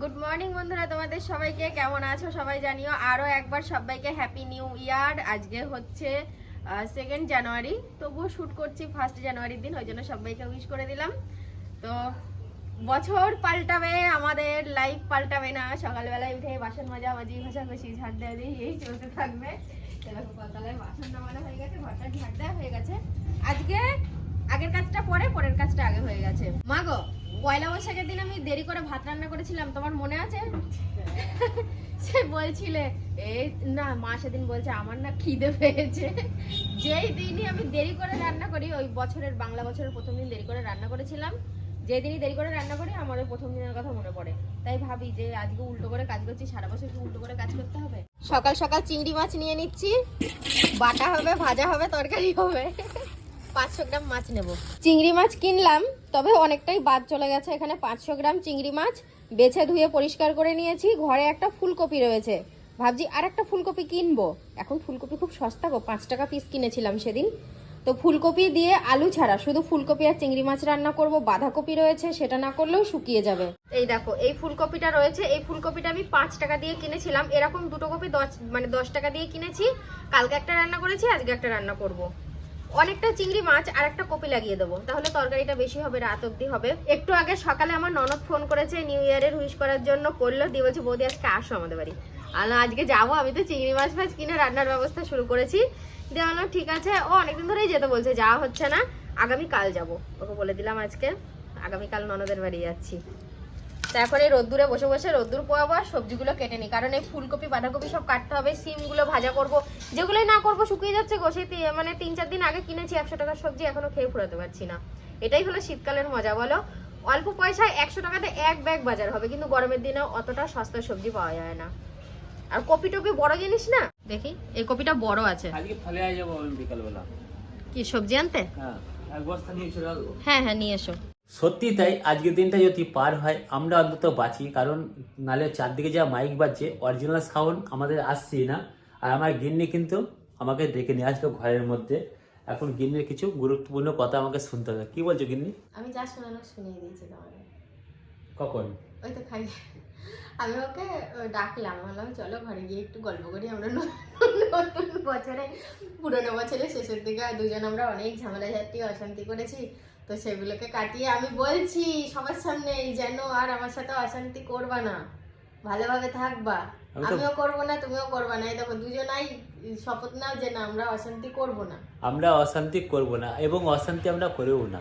Good morning বন্ধুরা, তোমাদের সবাইকে কেমন আছো? সবাই জানিও আরও একবার সবাইকে হ্যাপি নিউ ইয়ার আজকে হচ্ছে সেকেন্ড জানুয়ারি তবুও শ্যুট করছি ফার্স্ট জানুয়ারির দিন, ওই জন্য সবাইকে উইশ করে দিলাম। তো, বছর পাল্টাবে আমাদের লাইফ পাল্টাবে না। সকালবেলায় উঠে বাসন মাজা, মাজি, ঘষাঘষি, ঝাড় দেওয়া দিয়ে এই চলতে থাকবে। বাসন নামানো হয়ে গেছে, ঘরটা ঝাড় দেওয়া হয়ে গেছে। আজকে, আগের কাজটা পরে, পরের কাজটা আগে হয়ে গেছে। মা গো পয়লা বৈশাখের দিন আমি দেরি করে ভাত রান্না করেছিলাম তোমার মনে আছে? সে বলছিলে এই না মা সেদিন বলছে আমার না খিদে পেয়েছে। যেই দিনই আমি দেরি করে রান্না করি ওই বছরের বাংলা বছরের প্রথম দিন দেরি করে রান্না করেছিলাম। যেই দিনই দেরি করে রান্না করি আমার ওই প্রথম দিনের কথা মনে পড়ে। তাই ভাবি যে আজকে উল্টো করে কাজ করছি সারা বছর কি উল্টো করে কাজ করতে হবে? সকাল সকাল চিংড়ি মাছ নিয়ে নিচ্ছি বাটা হবে ভাজা হবে তরকারি হবে। পাঁচশো গ্রাম মাছ নেব। চিংড়ি মাছ কিনলাম, তবে অনেকটাই বাদ চলে গেছে এখানে পাঁচশো গ্রাম চিংড়ি মাছ। বেছে ধুয়ে পরিষ্কার করে নিয়েছি, ঘরে একটা ফুলকপি রয়েছে। ভাবছি আর একটা ফুলকপি কিনবো। এখন ফুলকপি খুব সস্তা গো, পাঁচ টাকা পিস কিনেছিলাম সেদিন। তো ফুলকপি দিয়ে আলু ছাড়া, শুধু ফুলকপি আর চিংড়ি মাছ রান্না করব, বাঁধাকপি রয়েছে, সেটা না করলেও শুকিয়ে যাবে। এই দেখো, এই ফুলকপিটা রয়েছে, এই ফুলকপিটা আমি পাঁচ টাকা দিয়ে কিনেছিলাম। এরকম দুটো কপি দশ মানে দশ টাকা দিয়ে কিনেছি। কালকে একটা রান্না করেছি, আজকে একটা রান্না করব। অনেকটা চিংড়ি মাছ আর একটা কপি লাগিয়ে দেবো। তাহলে তরকারিটা বেশি হবে, রাত অব্দি হবে। একটু আগে সকালে আমার ননদ ফোন করেছে নিউ ইয়ারের উইশ করার জন্য, করল, দিয়ে বলছে, বৌদি, আজকে আসো আমাদের বাড়ি। আর আজকে যাব? আমি তো চিংড়ি মাছ ফাছ কিনে রান্নার ব্যবস্থা শুরু করেছি। দিয়ে বললাম, ঠিক আছে। ও অনেকদিন ধরেই যেতে বলছে, যাওয়া হচ্ছে না। আগামী কাল যাব। ওকে বলে দিলাম আজকে। আগামীকাল ননদের বাড়ি যাচ্ছি। তা এখন এই রোদ্দুরে বসে বসে রোদ্দুর পোয়াবো আর সবজিগুলো কেটে নিই। কারণ এই ফুলকপি বাঁধাকপি সব কাটতে হবে সিমগুলো ভাজা করব। যেগুলোই না করব শুকিয়ে যাচ্ছে গো সেই মানে তিন চার দিন আগে কিনেছি একশো টাকার সবজি এখনও খেয়ে ফুরাতে পারছি না। এটাই হলো শীতকালের মজা বলো? অল্প পয়সায় একশো টাকাতে এক ব্যাগ বাজার হবে কিন্তু গরমের দিনে অতটা সস্তা সবজি পাওয়া যায় না। আর কপি টপি বড় জিনিস না? দেখি এই কপিটা বড় আছে। আজকে ফলে আয় যাব আমি বিকালবেলা। কি সবজি আনতে? হ্যাঁ এক বস্তা নিয়ে চলে হ্যাঁ হ্যাঁ নিয়ে এসো। সত্যি তাই আজকের দিনটা যদি পার হয় আমরা অন্তত বাঁচি। কারণ নালে চারদিকে যা মাইক বাজছে অরিজিনাল সাউন্ড আমাদের আসছেই না। আর আমার গিন্নি কিন্তু আমাকে ডেকে নিয়ে আসলো ঘরের মধ্যে। এখন গিন্নির কিছু গুরুত্বপূর্ণ কথা আমাকে শুনতে হবে। কি বলছো গিন্নি? আমি যা শোনানো শুনিয়ে দিয়েছি তোমাকে। কখন? ওই তো খাই আমি ওকে ডাকলাম বললাম চলো ঘরে গিয়ে একটু গল্প করি আমরা ন- নতুন বছরে পুরোনো বছরের শেষের দিকে দুজন আমরা অনেক ঝামেলা ঝাঁটি অশান্তি করেছি। তো সেগুলোকে কাটিয়ে আমি বলছি সবার সামনে যেন আর আমার সাথে অশান্তি করবা না। ভালোভাবে থাকবা। আমিও করব না তুমিও করবা না। এই দেখো দুজনাই শপথ নাও যে না আমরা অশান্তি করব না। আমরা অশান্তি করব না এবং অশান্তি আমরা করেও না।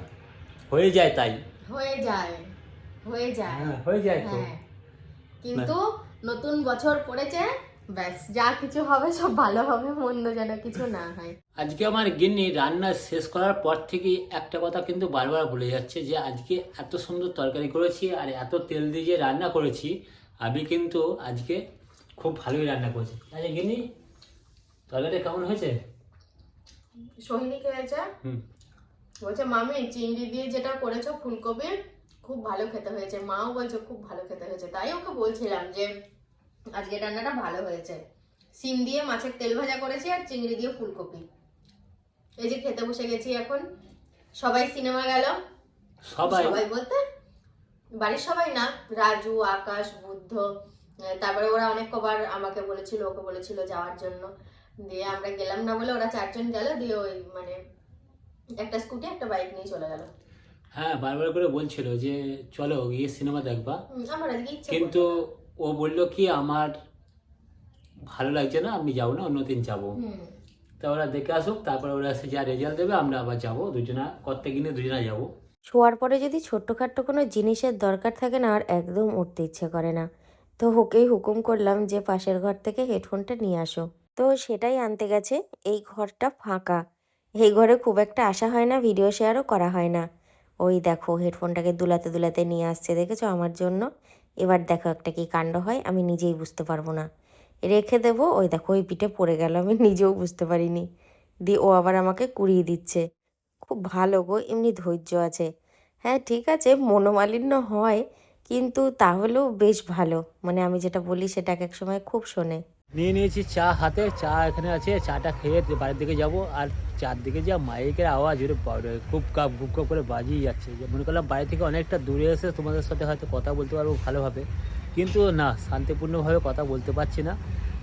হয়ে যায় তাই। হয়ে যায় হয়ে যায়। হ্যাঁ হয়ে যায় তো। হ্যাঁ। কিন্তু নতুন বছর পড়েছে ব্যাস যা কিছু হবে সব ভালো হবে মন্দ যেন কিছু না হয়। আজকে আমার গিন্নি রান্না শেষ করার পর থেকেই একটা কথা কিন্তু বারবার ভুলে যাচ্ছে যে আজকে এত সুন্দর তরকারি করেছি আর এত তেল দিয়ে রান্না করেছি আমি কিন্তু আজকে খুব ভালোই রান্না করেছি। আচ্ছা গিন্নি তরকারি কেমন হয়েছে? সোহিনী কে হয়েছে হুম। বলছে মামি চিংড়ি দিয়ে যেটা করেছ ফুলকপি খুব ভালো খেতে হয়েছে। মাও বলছে খুব ভালো খেতে হয়েছে। তাই ওকে বলছিলাম যে আজকে রান্নাটা ভালো হয়েছে। সিম দিয়ে মাছের তেল ভাজা করেছি আর চিংড়ি দিয়ে ফুলকপি। এই যে খেতে বসে গেছি এখন। সবাই সিনেমা গেল? সবাই। সবাই বলতে? বাড়ির সবাই না? রাজু আকাশ বুদ্ধ তারপরে ওরা অনেক কবার আমাকে বলেছিল ওকে বলেছিল যাওয়ার জন্য। দিয়ে আমরা গেলাম না বলে ওরা চারজন গেল দিয়ে ওই মানে একটা স্কুটি একটা বাইক নিয়ে চলে গেল। হ্যাঁ বারবার করে বলছিল যে চলো গিয়ে সিনেমা দেখবা। আমার আজকে ইচ্ছে কিন্তু ও বলল কি আমার ভালো লাগছে না আমি যাব না অন্যদিন যাব। তা ওরা দেখে আসুক তারপরে ওরা এসে যা রেজাল্ট দেবে আমরা আবার যাব দুজনা করতে গিয়ে দুজনা যাব। শোয়ার পরে যদি ছোট্টখাট্ট কোনো জিনিসের দরকার থাকে না আর একদম উঠতে ইচ্ছে করে না। তো ওকেই হুকুম করলাম যে পাশের ঘর থেকে হেডফোনটা নিয়ে আসো। তো সেটাই আনতে গেছে এই ঘরটা ফাঁকা। এই ঘরে খুব একটা আসা হয় না ভিডিও শেয়ারও করা হয় না। ওই দেখো হেডফোনটাকে দুলাতে দুলাতে নিয়ে আসছে দেখেছ? আমার জন্য। এবার দেখো একটা কি কাণ্ড হয়, আমি নিজেই বুঝতে পারব না। রেখে দেবো, ওই দেখো, ওই পিঠে পড়ে গেল, আমি নিজেও বুঝতে পারিনি। দিয়ে ও আবার আমাকে কুড়িয়ে দিচ্ছে। খুব ভালো গো, এমনি ধৈর্য আছে। হ্যাঁ ঠিক আছে, মনোমালিন্য হয়, কিন্তু তাহলেও বেশ ভালো। মানে আমি যেটা বলি, সেটা এক এক সময় খুব শোনে। নিয়ে নিয়েছি চা হাতে, চা এখানে আছে, চাটা খেয়ে বাড়ির দিকে যাব। আর চারদিকে যা মাইকের আওয়াজ, ওরে খুব কাপ গুপ কাপ করে বাজিয়ে যাচ্ছে। যে মনে করলাম বাড়ি থেকে অনেকটা দূরে এসে তোমাদের সাথে হয়তো কথা বলতে পারব ভালোভাবে। কিন্তু না, শান্তিপূর্ণভাবে কথা বলতে পারছি না।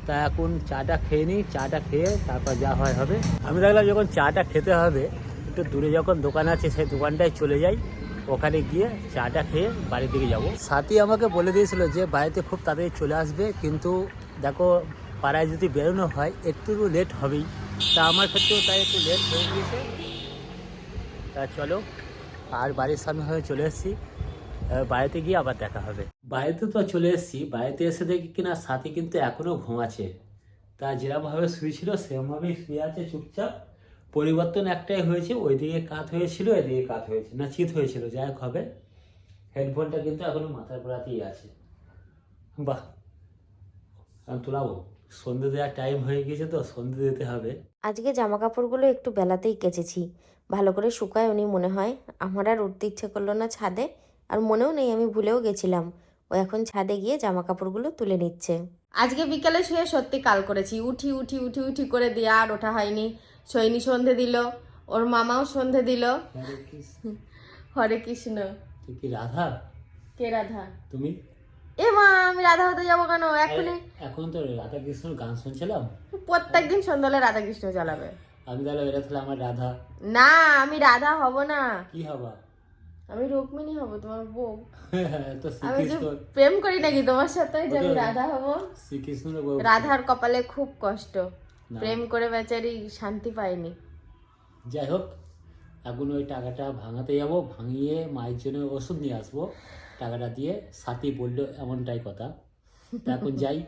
তা এখন চাটা খেয়ে নিই, চাটা খেয়ে তারপর যা হয় হবে। আমি দেখলাম যখন চাটা খেতে হবে, একটু দূরে যখন দোকান আছে, সেই দোকানটায় চলে যাই। ওখানে গিয়ে চাটা খেয়ে বাড়ি থেকে যাব। সাথী আমাকে বলে দিয়েছিল যে বাড়িতে খুব তাড়াতাড়ি চলে আসবে, কিন্তু দেখো, পাড়ায় যদি বেরোনো হয় একটু লেট হবেই। তা আমার ক্ষেত্রেও তাই একটু লেট হয়ে গিয়েছে। তা চলো, আর বাড়ির সামনে হয়ে চলে এসেছি। বাড়িতে গিয়ে আবার দেখা হবে। বাড়িতে তো চলে এসেছি। বাড়িতে এসে দেখি কিনা, সাথী কিন্তু এখনও ঘুমাচ্ছে তা যেরকমভাবে শুয়েছিল সেরকমভাবেই শুয়ে আছে চুপচাপ। পরিবর্তন একটাই হয়েছে, ওইদিকে কাত হয়েছিল, এদিকে কাত হয়েছে, না চিত হয়েছিল, যাই হোক হবে। হেডফোনটা কিন্তু এখনও মাথার গোড়াতেই আছে। বাহ! আমি তোলাবো সন্ধে দেওয়ার টাইম হয়ে গেছে তো সন্ধে দিতে হবে। আজকে জামা কাপড়গুলো একটু বেলাতেই কেচেছি। ভালো করে শুকায় উনি মনে হয়। আমার আর উঠতে ইচ্ছে করল না ছাদে আর মনেও নেই আমি ভুলেও গেছিলাম। ও এখন ছাদে গিয়ে জামা কাপড়গুলো তুলে নিচ্ছে। আজকে বিকালে শুয়ে সত্যি কাল করেছি। উঠি উঠি উঠি উঠি করে দিয়ে আর ওঠা হয়নি। সৈনি সন্ধে দিল ওর মামাও সন্ধে দিল। হরে কৃষ্ণ। হরে কৃষ্ণ। তুই কি রাধা? কে রাধা? তুমি? এ মা আমি রাধা হতে যাব কেন? এখনই এখন তো রাধা কৃষ্ণর গান শুনছিলাম। প্রত্যেকদিন সন্ধ্যালে রাধা কৃষ্ণ চালাবে আমি তাহলে এটা তাহলে আমার রাধা। না আমি রাধা হব না। কি হবা? আমি রুক্মিণী হব তোমার বউ। তো শ্রীকৃষ্ণ প্রেম করি নাকি তোমার সাথে যে আমি রাধা হব? শ্রীকৃষ্ণের বউ। রাধার কপালে খুব কষ্ট। প্রেম করে বেচারি শান্তি পায়নি। যাই হোক এখন ওই টাকাটা ভাঙাতে যাব ভাঙিয়ে মায়ের জন্য ওষুধ নিয়ে আসব। টাকাটা দিয়ে সাথী বলল এমনটাই কথা। এখন যাই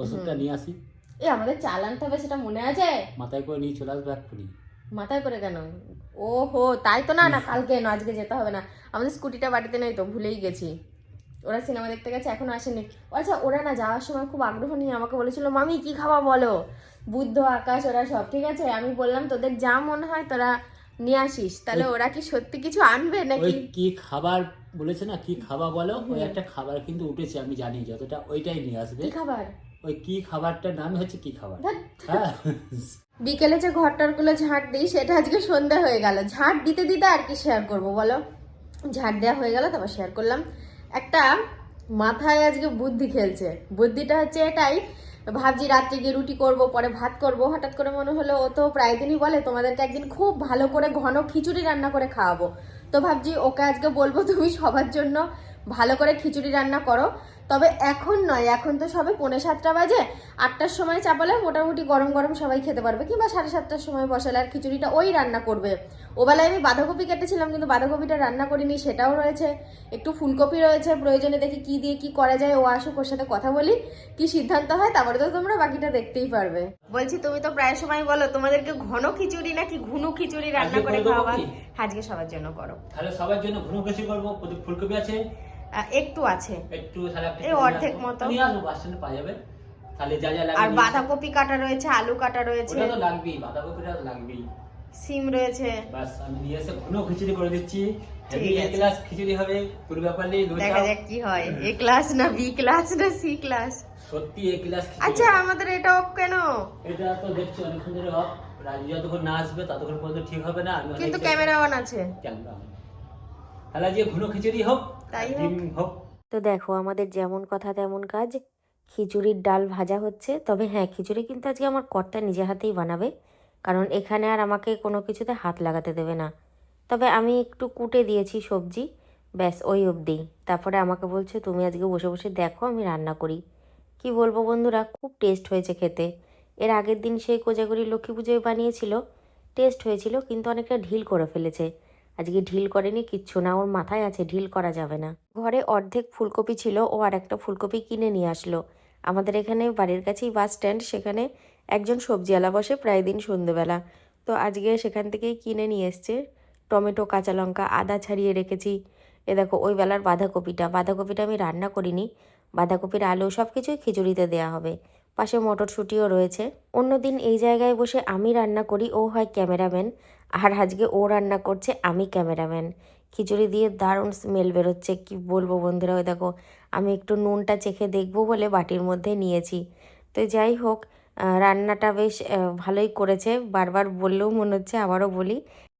ওষুধটা নিয়ে আসি। এ আমাদের চাল আনতে হবে সেটা মনে আছে? মাথায় করে নিয়ে চলে আসব এক্ষুনি। মাথায় করে কেন? ও হো তাই তো না না কালকে না আজকে যেতে হবে না। আমাদের স্কুটিটা বাড়িতে নেই তো ভুলেই গেছি। ওরা সিনেমা দেখতে গেছে এখনও আসেনি। আচ্ছা ওরা না যাওয়ার সময় খুব আগ্রহ নিয়ে আমাকে বলেছিল মামি কি খাওয়া বলো? বুদ্ধ আকাশ ওরা সব ঠিক আছে? আমি বললাম তোদের যা মনে হয় তোরা নিয়ে আসিস। তাহলে ওরা কি সত্যি কিছু আনবে নাকি? কি খাবার বলেছে না কি খাবার বলো? ওই একটা খাবার কিন্তু উঠেছে আমি জানি যতটা ওইটাই নিয়ে আসবে। কি খাবার? ওই কি খাবারটার নাম হচ্ছে কি খাবার? হ্যাঁ। বিকেলে যে ঘরটারগুলো ঝাঁট দিই সেটা আজকে সন্ধ্যা হয়ে গেল। ঝাঁট দিতে দিতে আর কি শেয়ার করব বলো? ঝাঁট দেওয়া হয়ে গেল তারপর শেয়ার করলাম। একটা মাথায় আজকে বুদ্ধি খেলছে। বুদ্ধিটা হচ্ছে এটাই ভাবছি রাত্রে গিয়ে রুটি করব, পরে ভাত করব। হঠাৎ করে মনে হলো, ও তো প্রায় দিনই বলে, তোমাদেরকে একদিন খুব ভালো করে ঘন খিচুড়ি রান্না করে খাওয়াবো। তো ভাবছি ওকে আজকে বলব, তুমি সবার জন্য ভালো করে খিচুড়ি রান্না করো। তবে এখন নয় এখন তো সবে পৌনে সাতটা বাজে। আটটার সময় চাপালে মোটামুটি গরম গরম সবাই খেতে পারবে কিংবা সাড়ে সাতটার সময় বসালে আর খিচুড়িটা ওই রান্না করবে। ওবেলায় আমি বাঁধাকপি কেটেছিলাম কিন্তু বাঁধাকপিটা রান্না করিনি সেটাও রয়েছে। একটু ফুলকপি রয়েছে প্রয়োজনে দেখি কি দিয়ে কি করা যায় ও আসুক ওর সাথে কথা বলি কি সিদ্ধান্ত হয় তারপরে তো তোমরা বাকিটা দেখতেই পারবে। বলছি তুমি তো প্রায় সময় বলো তোমাদেরকে ঘন খিচুড়ি নাকি ঘুনু খিচুড়ি রান্না করে খাওয়া? আজকে সবার জন্য করো। তাহলে সবার জন্য ঘুনো বেশি করব ফুলকপি আছে? একটু আছে। একটু তাহলে এই অর্ধেক। মতো। নিয়ে আসব বাস স্ট্যান্ডে পাওয়া যাবে। তাহলে যা যা আর লাগবে আসব। বাঁধাকপি কাটা রয়েছে আলু কাটা রয়েছে। ওটা তো লাগবেই বাঁধাকপিটা তো লাগবেই। সিম রয়েছে। বাস আমি নিয়ে এসে ঘন খিচুড়ি করে দিচ্ছি। হেভি এক খিচুড়ি হবে পুরো ব্যাপারে দেখা যাক কি হয়। এ ক্লাস না বি ক্লাস না সি ক্লাস? সত্যি এক গ্লাস খিচুড়ি আচ্ছা আমাদের এটা অফ কেন? এটা তো দেখছি অনেকক্ষণ ধরে অফ রাজু যতক্ষণ না আসবে ততক্ষণ পর্যন্ত ঠিক হবে না। কিন্তু ক্যামেরা অন আছে। ক্যামেরা তাহলে আজকে ঘন খিচুড়ি হোক। তাই হোক। তো দেখো আমাদের যেমন কথা তেমন কাজ। খিচুড়ির ডাল ভাজা হচ্ছে। তবে হ্যাঁ খিচুড়ি কিন্তু আজকে আমার কর্তা নিজে হাতেই বানাবে। কারণ এখানে আর আমাকে কোনো কিছুতে হাত লাগাতে দেবে না। তবে আমি একটু কুটে দিয়েছি সবজি। ব্যাস ওই অবধি। তারপরে আমাকে বলছে তুমি আজকে বসে বসে দেখো আমি রান্না করি। কি বলব বন্ধুরা খুব টেস্ট হয়েছে খেতে। এর আগের দিন সেই কোজাগরি লক্ষ্মী পুজোয় বানিয়েছিল। টেস্ট হয়েছিল কিন্তু অনেকটা ঢিল করে ফেলেছে। আজকে ঢিল করেনি, কিচ্ছু না। ওর মাথায় আছে, ঢিল করা যাবে না। ঘরে অর্ধেক ফুলকপি ছিল, ও আর একটা ফুলকপি কিনে নিয়ে আসলো। আমাদের এখানে বাড়ির কাছেই বাস স্ট্যান্ড, সেখানে একজন সবজিওয়ালা বসে প্রায় দিন সন্ধেবেলা। তো আজকে সেখান থেকেই কিনে নিয়ে এসছে। টমেটো, কাঁচা লঙ্কা, আদা ছাড়িয়ে রেখেছি। এ দেখো, ওই বেলার বাঁধাকপিটা। বাঁধাকপিটা আমি রান্না করিনি। বাঁধাকপির আলু সব কিছুই খিচুড়িতে দেওয়া হবে। পাশে মটরশুঁটিও রয়েছে। অন্যদিন এই জায়গায় বসে আমি রান্না করি। ও হয় ক্যামেরাম্যান। আর আজকে ও রান্না করছে আমি ক্যামেরাম্যান। খিচুড়ি দিয়ে দারুণ স্মেল বেরোচ্ছে, কি বলব বন্ধুরা, ওই দেখো, আমি একটু নুনটা চেখে দেখব বলে বাটির মধ্যে নিয়েছি। তো যাই হোক রান্নাটা বেশ ভালোই করেছে, বারবার বললেও মনে হচ্ছে আবারও বলি,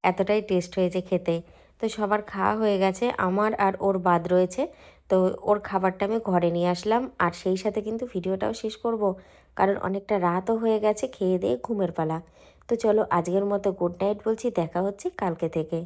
এতটাই টেস্ট হয়েছে খেতে। তো সবার খাওয়া হয়ে গেছে, আমার আর ওর বাদ রয়েছে, তো ওর খাবারটা আমি ঘরে নিয়ে আসলাম, আর সেই সাথে কিন্তু ভিডিওটাও শেষ করব, কারণ অনেকটা রাতও হয়ে গেছে, খেয়ে দিয়ে ঘুমের পালা। তো চলো আজকের মতো গুড নাইট বলছি দেখা হচ্ছে কালকে থেকে।